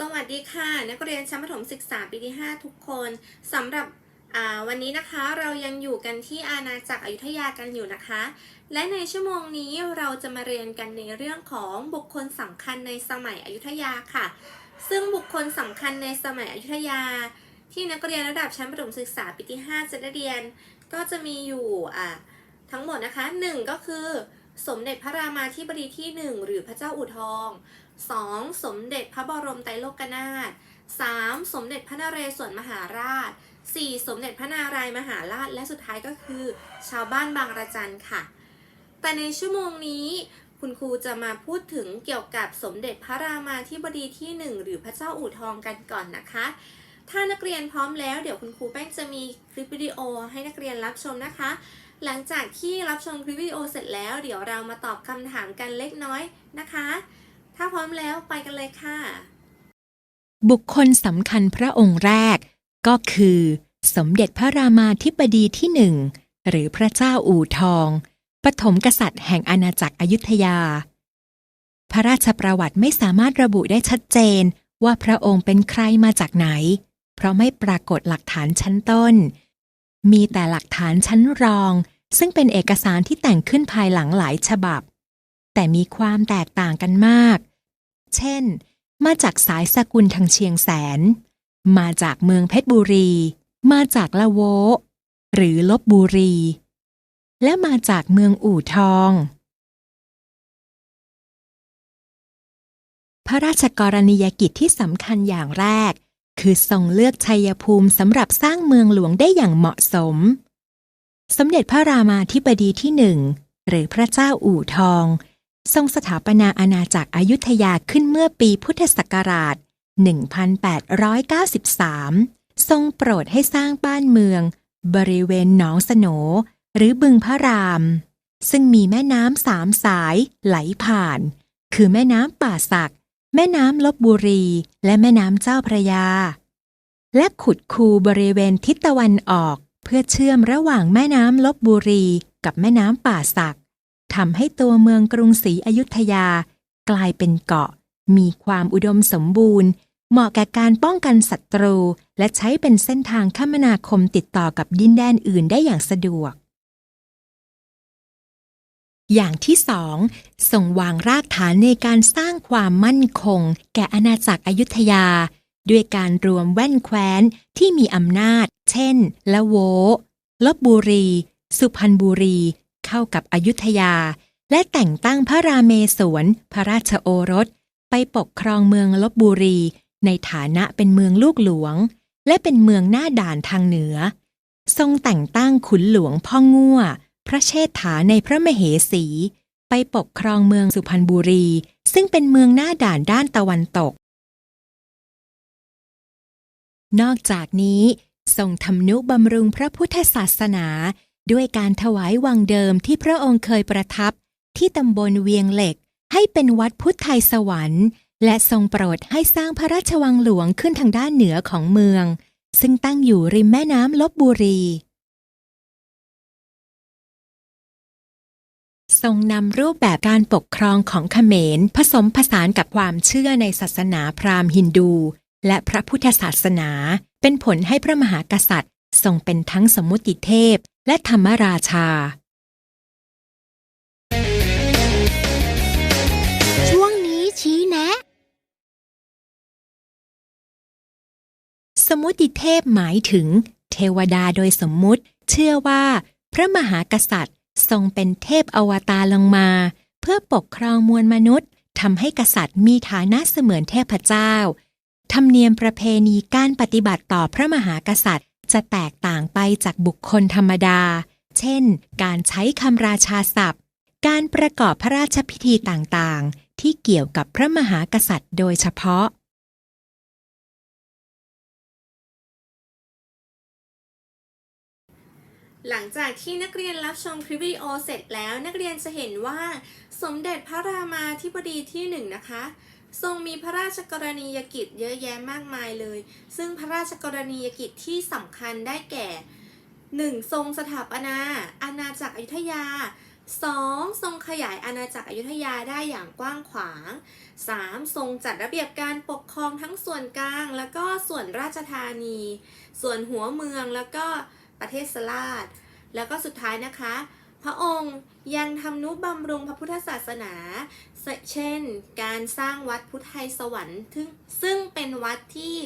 สวัสดีค่ะ นักเรียนชั้นประถมศึกษาปีที่ 5 ทุกคนสำหรับวันนี้นะคะเรายังอยู่กันที่อาณาจักรอยุธยากันอยู่นะคะ และในชั่วโมงนี้เราจะมาเรียนกันในเรื่องของบุคคลสำคัญในสมัยอยุธยาค่ะ ซึ่งบุคคลสำคัญในสมัยอยุธยา ที่นักเรียนระดับชั้นประถมศึกษาปีที่ 5 จะได้เรียน ก็จะมีอยู่ทั้งหมดนะคะหนึ่งก็คือ สมเด็จพระรามาธิบดีที่หนึ่งหรือพระเจ้าอู่ทอง 2. สมเด็จพระบรมไตรโลกนาถ 3. สมเด็จพระนเรศวรมหาราช 4. สมเด็จพระนารายมหาราช และสุดท้ายก็คือ ชาวบ้านบางระจันค่ะ แต่ในชั่วโมงนี้คุณครูจะมาพูดถึงเกี่ยวกับสมเด็จพระรามาธิบดีที่ 1 หรือพระเจ้าอู่ทองกันก่อนนะคะ ถ้านักเรียนพร้อมแล้วเดี๋ยวคุณครูแป้งจะมีคลิปวิดีโอให้นักเรียนรับชมนะคะ หลังจากที่รับชมคลิปวิดีโอเสร็จแล้ว เดี๋ยวเรามาตอบคำถามกันเล็กน้อยนะคะ ถ้าพร้อมแล้วไปกันเลยค่ะ บุคคลสำคัญพระองค์แรก ก็คือ สมเด็จพระรามาธิบดีที่หนึ่งหรือพระเจ้าอู่ทอง ปฐมกษัตริย์แห่งอาณาจักรอยุธยา พระราชประวัติไม่สามารถระบุได้ชัดเจนว่าพระองค์เป็นใครมาจากไหน เพราะไม่ปรากฏหลักฐานชั้นต้น มีแต่หลักฐานชั้นรอง ซึ่งเป็นเอกสารที่แต่งขึ้นภายหลังหลายฉบับ แต่มีความแตกต่างกันมาก เช่น มาจากสายสกุลทางเชียงแสน มาจากเมืองเพชรบุรี มาจากละโว หรือลบบุรี และมาจากเมืองอู่ทอง พระราชกรณียกิจที่สำคัญอย่างแรก คือทรงเลือกชัยภูมิสำหรับสร้างเมืองหลวงได้อย่างเหมาะสม สมเด็จพระรามาธิบดีที่หนึ่งหรือพระเจ้าอู่ทอง ทรงสถาปนาอาณาจักรอยุธยาขึ้นเมื่อปีพุทธศักราช 1893 ทรงโปรดให้สร้างบ้านเมือง บริเวณหนองสโหนหรือบึงพระราม ซึ่งมีแม่น้ำสามสายไหลผ่าน คือแม่น้ำป่าสัก แม่น้ำลบบุรี และแม่น้ำเจ้าพระยา และขุดคูบริเวณทิศตะวันออก เพื่อเชื่อมระหว่างแม่น้ำลบบุรี กับแม่น้ำป่าสักทำให้ตัวเมืองกรุงศรีอยุธยา กลายเป็นเกาะ มีความอุดมสมบูรณ์ เหมาะแก่การป้องกันศัตรู และใช้เป็นเส้นทางคมนาคมติดต่อกับดินแดนอื่นได้อย่างสะดวก อย่างที่สองส่งวางรากฐานในการสร้างความมั่นคง แก่อาณาจักรอยุธยา ด้วยการรวมแว่นแคว้นที่มีอำนาจ เช่น ละโว ลบบุรี สุพรรณบุรี เข้ากับอยุธยา และแต่งตั้งพระราเมศวร พระราชโอรส ไปปกครองเมืองลบบุรี ในฐานะเป็นเมืองลูกหลวง และเป็นเมืองหน้าด่านทางเหนือ ทรงแต่งตั้งขุนหลวงพ่อง่ว พระเชษฐาในพระมเหสี ไปปกครองเมืองสุพรรณบุรี ซึ่งเป็นเมืองหน้าด่านด้านตะวันตก นอกจากนี้ทรงทำนุบำรุงพระพุทธศาสนาด้วยการถวายวังเดิมที่พระองค์เคยประทับ ที่ตำบลเวียงเหล็ก ให้เป็นวัดพุทธไทยสวรรค์ และทรงโปรดให้สร้างพระราชวังหลวงขึ้นทางด้านเหนือของเมือง ซึ่งตั้งอยู่ริมแม่น้ำลบบุรี ทรงนำรูปแบบการปกครองของเขมร ผสมผสานกับความเชื่อในศาสนาพราหมณ์ฮินดู และพระพุทธศาสนา เป็นผลให้พระมหากษัตริย์ ทรงเป็นทั้งสมมุติเทพ และธรรมราชา ช่วงนี้ชี้แนะสมมุติเทพหมายถึง เทวดาโดยสมมุติ เชื่อว่า พระมหากษัตริย์ ทรงเป็นเทพอวตารลงมา เพื่อปกครองมวลมนุษย์ทำให้กษัตริย์มีฐานะเสมือนเทพเจ้า ธรรมเนียมประเพณีการปฏิบัติต่อพระมหากษัตริย์ จะแตกต่างไปจากบุคคลธรรมดา เช่น การใช้คำราชาศัพท์ การประกอบพระราชพิธีต่างๆ ที่เกี่ยวกับพระมหากษัตริย์โดยเฉพาะ หลังจากที่นักเรียนรับชมคลิปวิดีโอเสร็จแล้ว นักเรียนจะเห็นว่า สมเด็จพระรามาธิบดีที่หนึ่งนะคะ ทรงมีพระราชกรณียกิจเยอะแยะมากมายเลย ซึ่งพระราชกรณียกิจที่สำคัญได้แก่ 1. ทรงสถาปนาอาณาจักรอยุธยา 2. ทรงขยายอาณาจักรอยุธยาได้อย่างกว้างขวาง 3. ทรงจัดระเบียบการปกครองทั้งส่วนกลาง แล้วก็ส่วนราชธานี ส่วนหัวเมืองแล้วก็ ประเทศสลาดแล้วก็สุดท้ายนะคะ พระองค์ยังทำนุบำรุงพระพุทธศาสนา เช่น การสร้างวัดพุทธไทยสวรรค์ซึ่งซึ่งเป็นวัดที่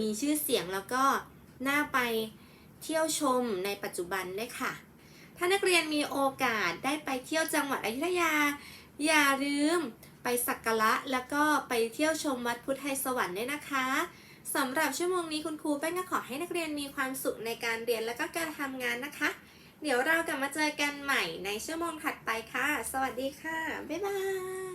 มีชื่อเสียงแล้วก็น่าไปเที่ยวชมในปัจจุบันด้วยค่ะ ถ้านักเรียนมีโอกาสได้ไปเที่ยวจังหวัดอยุธยา อย่าลืมไปสักการะแล้วก็ไปเที่ยวชมวัดพุทธไทยสวรรค์ด้วยนะคะ สำหรับชั่วโมงนี้คุณครูแป้งก็ขอให้นักเรียนมีความสุขในการเรียนและก็การทำงานนะคะ เดี๋ยวเรากลับมาเจอกันใหม่ในชั่วโมงถัดไปค่ะ สวัสดีค่ะ บ๊ายบาย